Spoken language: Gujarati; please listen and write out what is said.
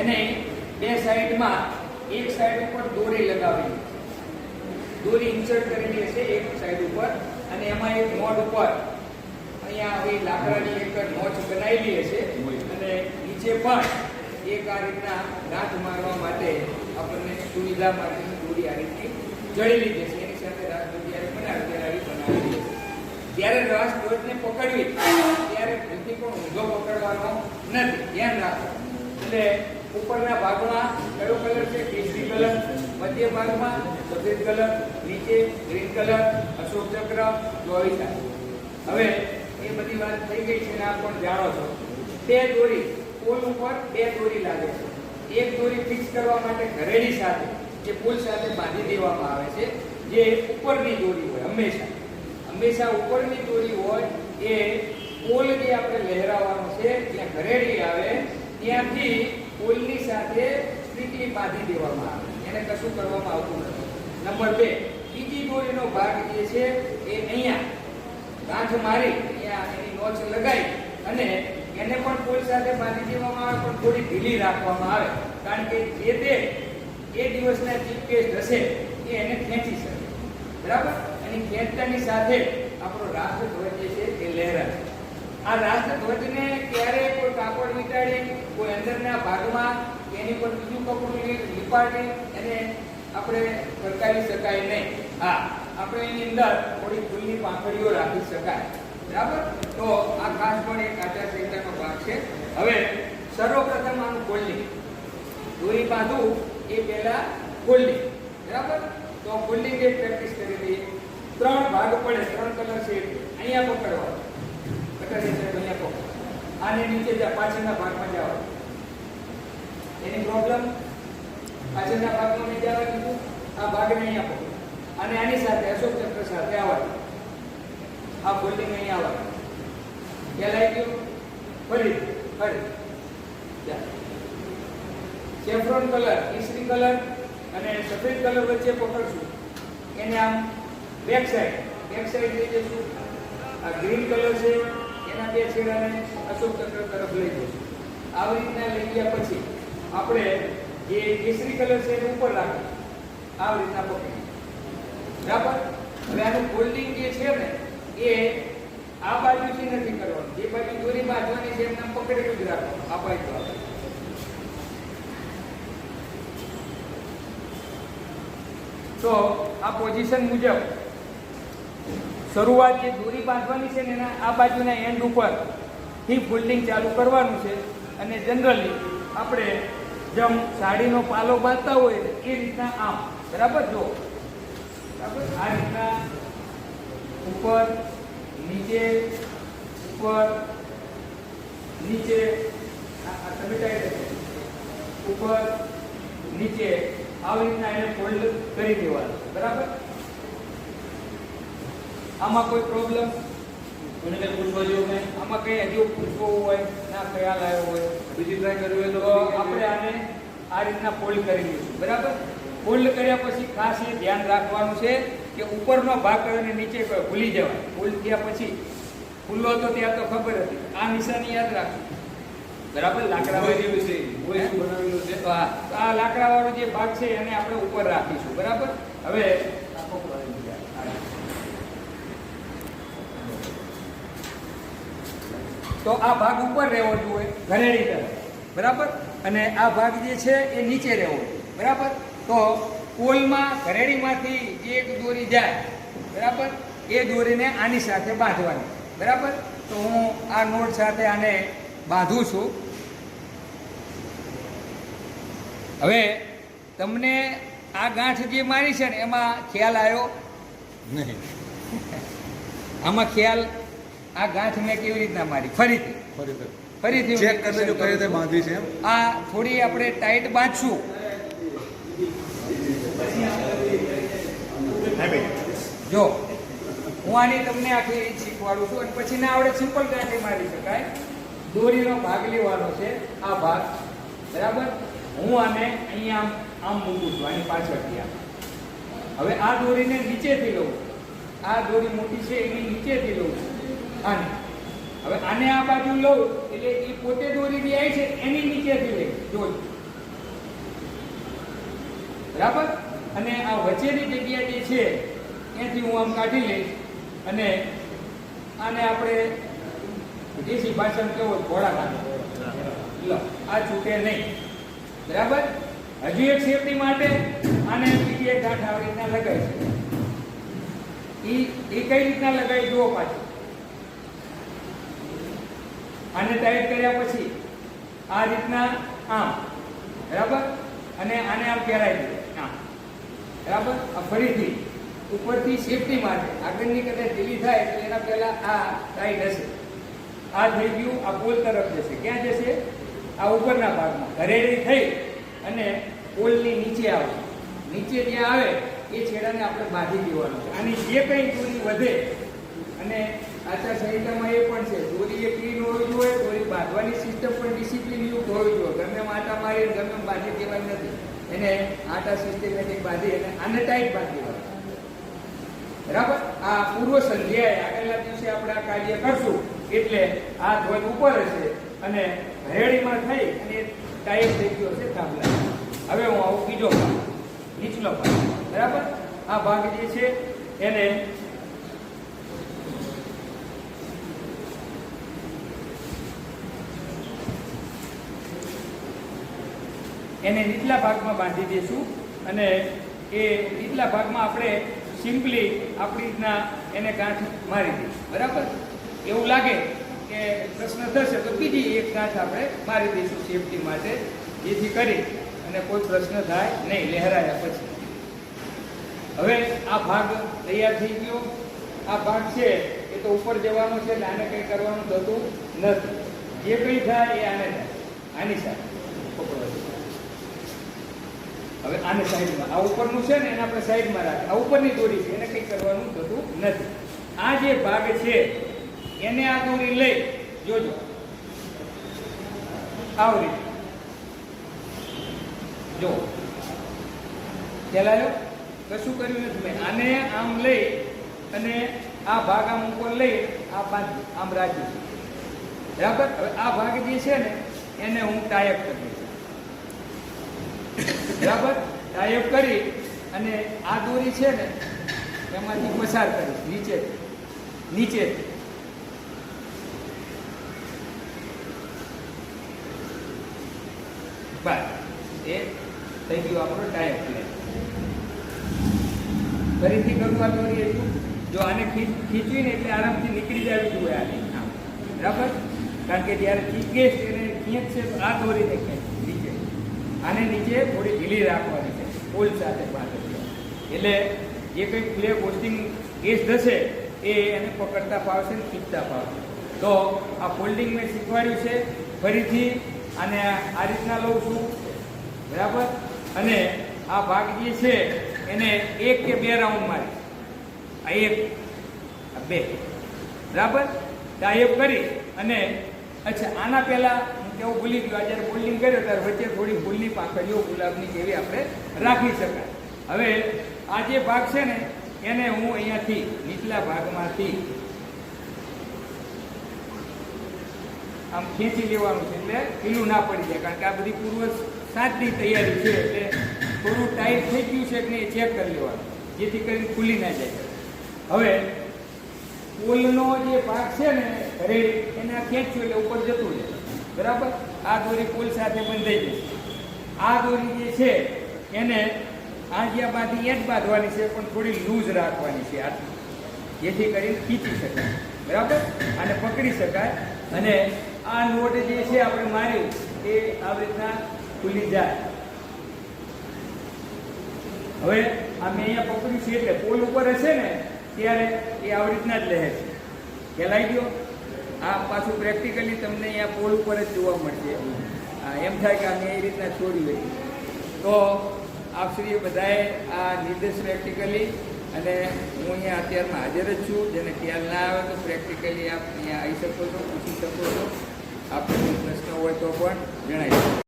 એને બે સાઈડમાં, એક સાઈડ ઉપર દોરી લગાવેલી. દોરી ઇન્સર્ટ કરેલી હશે એક સાઈડ ઉપર અને એમાં એક મોડ ઉપર. અહીંયા આવી લાકડાની એક નોચ બનાવેલી હશે અને નીચે પણ એક આ રીતના ગાંઠ મારવા માટે આપણને સુવિધા માટેની દોરી આ રીતની જડેલી જશે એની સાથે રાસદોરી જ્યારે બનાવે, ત્યારે આવી બનાવેલી હશે. જ્યારે રાસધ્વજને પકડવી, ત્યારે ભૂલથી પણ ઊંધો પકડવાનો નથી. ધ્યાન રાખો. એટલે ઉપરના ભાગમાં કયો કલર છે? કેસરી કલર, મધ્ય ભાગમાં સફેદ કલર, નીચે ગ્રીન કલર, અશોક ચક્ર ચોવીસા હવે એ બધી વાત થઈ ગઈ છે ને આપ પણ જાણો છો? બે દોરી, પુલ ઉપર બે દોરી લાગે છે. એક દોરી ફિક્સ કરવા માટે ઘરેડી સાથે, જે પુલ સાથે બાંધી દેવામાં આવે છે, જે ઉપરની દોરી હોય, હંમેશા. હંમેશા ઉપરની દોરી હોય, એ પોલ જે આપણે લહેરાવાનો છે ત્યાં ઘરેડી આવે, ત્યાંથી પોલની સાથે સ્ટ્રિકલી બાંધી દેવામાં આવે. એને કશું કરવામાં આવતું નથી. નંબર બે, બીજી દોરીનો ભાગ જે છે એ અહીંયા ગાંઠ મારી, અહીંયા એની નોચ લગાવી અને એને પણ કોઈ સાથે બાંધી દેવામાં આવે, પણ થોડી ઢીલી રાખવામાં આવે. કારણ કે જે તે એ દિવસના ચીફ ગેસ્ટ હશે એ એને ખેંચી શકે. બરાબર? એની ખેંચતાની સાથે આપણો રાષ્ટ્રધ્વજ જે છે એ લહેરાય આ રાષ્ટ્રધ્વજને ક્યારે કોઈ કાપડ વીંટાડે, કોઈ અંદરના ભાગમાં, એની પર બીજું કપડું લીપાડે, એને આપણે ફરકાવી શકાય નહીં. હા, આપણે એની અંદર થોડી ફૂલની પાંખડીઓ રાખી શકાય. બરાબર? તો આ ખાસ પણ એક આચારસંહિતાનો ભાગ છે. હવે સર્વપ્રથમ આનું ફોલ્ડિંગ દોરી બાંધવું એ પહેલા કોલ્લી બરાબર? તો કોલ્લી જે પ્રેક્ટિસ કરી દઈએ? ત્રણ ભાગ પડે, ત્રણ કલર છે અહીંયા પકડવાનો. પકડી છે અહીંયા પકડ આને નીચે જા, પાછળના ભાગમાં જાવ એની પ્રોબ્લેમ પાછળના ભાગમાં નહીં જવા કીધું, આ ભાગને અહીંયા પકડો અને આની સાથે અશોક ચક્ર સાથે આવવા આ ફોલ્ડિંગ અહીંયા આવવાનું ખ્યાલ આવી ગયો? ફરી ફરી. સેફ્રોન કલર કેસરી કલર અને સફેદ કલર વચ્ચે પકડશું. એને આમ બેક સાઈડ બેક સાઈડ લઈ જશું. આ ગ્રીન કલર છે. એના બે છેડાને અશોક ચક્ર તરફ લઈ જશું આવી રીતના લઈ ગયા પછી આપણે જે કેસરી કલર છે એને ઉપર રાખીશું આવી રીતના પકડી. બરાબર? હવે આનું ફોલ્ડિંગ જે છે ને, એ આ બાજુથી નથી કરવાનું. જે બાજુ દોરી બાંધવાની છે એમને પકડેલું જ રાખવાનું. આ બાજુ તો આ પોઝિશન મુજબ શરૂઆત જે દોરી બાંધવાની છે ને એના આ બાજુના એન્ડ ઉપરથી ફોલ્ડિંગ ચાલુ કરવાનું છે અને જનરલી આપણે જેમ સાડીનો પાલો બાંધતા હોય એ રીતના આમ. બરાબર? જો બરાબર? આ રીતના ઉપર, નીચે ઉપર નીચે. ઉપર, નીચે. આવી રીતના એને ફોલ્ડ કરી દેવાનું. બરાબર? આમાં કોઈ પ્રોબ્લેમ કોઈને કંઈ પૂછવા જેવું કંઈ? આમાં કઈ હજુ પૂછવું હોય ના ખ્યાલ આવ્યો હોય. બીજી ટ્રાય કરવી હોય તો આપણે આને આ રીતના ફોલ્ડ કરી દઈશું બરાબર? ફોલ્ડ કર્યા પછી ખાસ એ ધ્યાન રાખવાનું છે કે ઉપરનો ભાગ અને નીચે ભૂલી જવાય. ફોલ્ડ થયા પછી ખુલ્લો હતો ત્યાં તો ખબર હતી. આ નિશાની યાદ રાખજો. બરાબર? લાકડા જેવું છે. બનાવેલું છે? તો આ તો આ લાકડાવાળો જે ભાગ છે એને આપણે ઉપર રાખીશું બરાબર? હવે આ પકડો આવી ગયા. આ રીતે. તો આ ભાગ ઉપર રહેવો જોઈએ ઘરેડી તરફ. બરાબર? અને આ ભાગ જે છે એ નીચે રહેવો જોઈએ. બરાબર? તો પોલમાં ઘરેડીમાંથી જે એક દોરી જાય બરાબર? એ દોરીને આની સાથે બાંધવાની. બરાબર? તો હું આ નોટ સાથે આને બાંધું છું. હવે તમને આ ગાંઠ જે મારી છે ને એમાં ખ્યાલ આવ્યો? નહીં. આમાં ખ્યાલ આ ગાંઠ મેં કેવી રીતના મારી? ફરીથી. ફરી ફરીથી ચેક કરી લેજો કઈ રીતે બાંધી છે આ થોડી આપણે ટાઈટ બાંધશું. જો હું આની તમને આખી શીખવાડું છું અને પછી ના આવડે સિમ્પલ ગાંઠી મારી શકાય. દોરીનો ભાગ લેવાનો છે આ ભાગ. બરાબર? હું આને અહીંયા આમ આમ મૂકું છું આની પાછળથી આમ. હવે આ દોરીને નીચેથી લઉં. આ દોરી મોટી છે એની નીચેથી લઉં છું. આને. હવે આને આ બાજુ લઉં, એટલે એ પોતે દોરી જે આવી છે, એની નીચેથી લઈ દોરી. બરાબર? અને આ વચ્ચેની જગ્યા જે છે, ત્યાંથી હું આમ કાઢી લઈશ. અને આને આપણે દેશી ભાષામાં કેવો ઘોડા કાઢો. લો, આ છૂટે નહીં. બરાબર? હજુ એક સેફટી માટે આને બીજી એક ગાંઠ આવી રીતના લગાવી છે. એ એ કઈ રીતના લગાવી, જુઓ પાછું. આને ટાઈટ કર્યા પછી આ રીતના આમ, બરાબર? અને આને આમ પહેરાવી દે, આમ. બરાબર? આ ફરીથી ઉપરથી સેફટી માટે, આગળની કદાચ ઢીલી થાય તો એના પહેલા આ ટાઈટ હશે. આ થઈ ગયું આ પોલ તરફ જશે. ક્યાં જશે? આ ઉપરના ભાગમાં. ઘરેડી થઈ અને પોલની નીચે આવે નીચે જ્યાં આવે, એ છેડાને આપણે બાંધી દેવાનું છે. આની જે કંઈ દોરી વધે અને આચાર સંહિતામાં એ પણ છે દોરી એ ક્લીન હોવી જોઈએ દોરી બાંધવાની સિસ્ટમ પણ ડિસિપ્લિન યુક્ત હોવી જોઈએ. ગમે માટા મારી ગમે બાંધી દેવાની નથી. એને આટા સિસ્ટમેટિક બાંધી અને આને ટાઈટ બાંધી. બરાબર? આ પૂર્વ સંધ્યાએ આગળના દિવસે આપણે આ કાર્ય કરશું. એટલે આ ધ્વજ ઉપર હશે અને હરેડીમાં થઈ અને ટાઈપ થઈ ગયો છે થાંભલા. હવે હું આવું બીજો ભાગ. નીચલો ભાગ. બરાબર? આ ભાગ જે છે, એને એને નીચલા ભાગમાં બાંધી દઈશું અને એ નીચલા ભાગમાં આપણે સિમ્પલી આપણી રીતના એને ગાંઠ મારી દઈશું. બરાબર? એવું લાગે કે પ્રશ્ન થશે તો બીજી એક ગાંઠ આપણે મારી દઈશું સેફટી માટે, જેથી કરી અને કોઈ પ્રશ્ન થાય નહીં, લહેરાયા પછી. હવે આ ભાગ તૈયાર થઈ ગયો. આ ભાગ છે, એ તો ઉપર જવાનો છે એટલે આને કંઈ કરવાનું થતું નથી. જે કંઈ થાય એ આને થાય. આની સાથે પકડો હવે આને સાઈડમાં. આ ઉપરનું છે ને એને આપણે સાઈડમાં રાખીએ. આ ઉપરની દોરી છે, એને કંઈ કરવાનું થતું નથી. આ જે ભાગ છે, એને આ દોરી લઈ, જોજો. આવરી. જો. ચલાયો કશું કર્યું નથી મેં. આને આમ લઈ અને આ ભાગ આમ ઉપર લઈ, આ બાંધી આમ રાખ્યું બરાબર? હવે આ ભાગ જે છે ને, એને હું ટાયપ કરી બરાબર? ટાયપ કરી અને આ દોરી છે ને, એમાંથી પસાર કરીશ નીચે નીચે. બસ, એ થઈ આપણો ટાયપ પ્લેન ફરીથી કરું દોરી એટલું જો આને ખીચ ખીચવીને એટલે આરામથી નીકળી જવી જોઈએ આની બરાબર? કારણ કે જ્યારે ખીચગે છે આ દોરીને ખેંચ આને નીચે થોડી ઢીલી રાખવાની છે, ફૂલ સાથે બાંધે. એટલે જે કંઈ પ્લે પોસ્ટિંગ કેસ થશે, એ એને પકડતા ફાવશે ને ખીચતા ફાવશે. તો આ ફોલ્ડિંગ મેં શીખવાડ્યું છે, ફરીથી આને આ રીતના લઉં છું. બરાબર? અને આ ભાગ જે છે, એને એક કે બે રાઉન્ડ મારી. આ એક, આ બે. બરાબર? ટાઈપ કરી અને અચ્છા, આના પહેલા હું ભૂલી ગયો. જ્યારે ફોલ્ડિંગ કર્યો, ત્યારે વચ્ચે થોડી ફૂલની પાંખડીઓ ગુલાબની જેવી આપણે રાખી શકાય. હવે આ જે ભાગ છે ને, એને હું અહીંયાથી નીચલા ભાગમાંથી આમ ખેંચી લેવાનું છે એટલે પીલું ના પડી જાય, કારણ કે આ બધી પૂર્વ સાતની તૈયારી છે એટલે થોડું ટાઈટ થઈ ગયું છે કે નહીં ચેક કરી લેવાનું, જેથી કરીને ખુલી ના જાય. હવે પોલનો જે ભાગ છે ને, ઘરે, એને ખેંચ્યું એટલે ઉપર જતું રહે. બરાબર? આ દોરી પુલ સાથે બંધાઈ જશે આ દોરી જે છે, એને આ બાંધી એ જ બાંધવાની છે, પણ થોડી લૂઝ રાખવાની છે આટલી. જેથી કરીને ખીચી શકાય. બરાબર? અને પકડી શકાય. અને આ નોટ જે છે આપણે માર્યું, એ આવી રીતના ખુલી જાય. હવે આ મેં અહીંયા પકડ્યું છે એટલે પોલ ઉપર હશે ને, ત્યારે એ આવી રીતના જ રહે છે. ખ્યાલ ગયો? આ પાછું પ્રેક્ટિકલી તમને અહીંયા પોલ ઉપર જ જોવા મળશે. એમ થાય કે અમે એ રીતના છોડી હોય તો આપશ્રીએ બધાએ આ નિર્દેશ પ્રેક્ટિકલી અને હું અહીંયા અત્યારમાં હાજર જ છું. જેને ખ્યાલ ના આવે તો પ્રેક્ટિકલી આપ અહીંયા આવી શકો છો, પૂછી શકો છો. આપણે પ્રશ્ન હોય તો પણ જણાવી શકો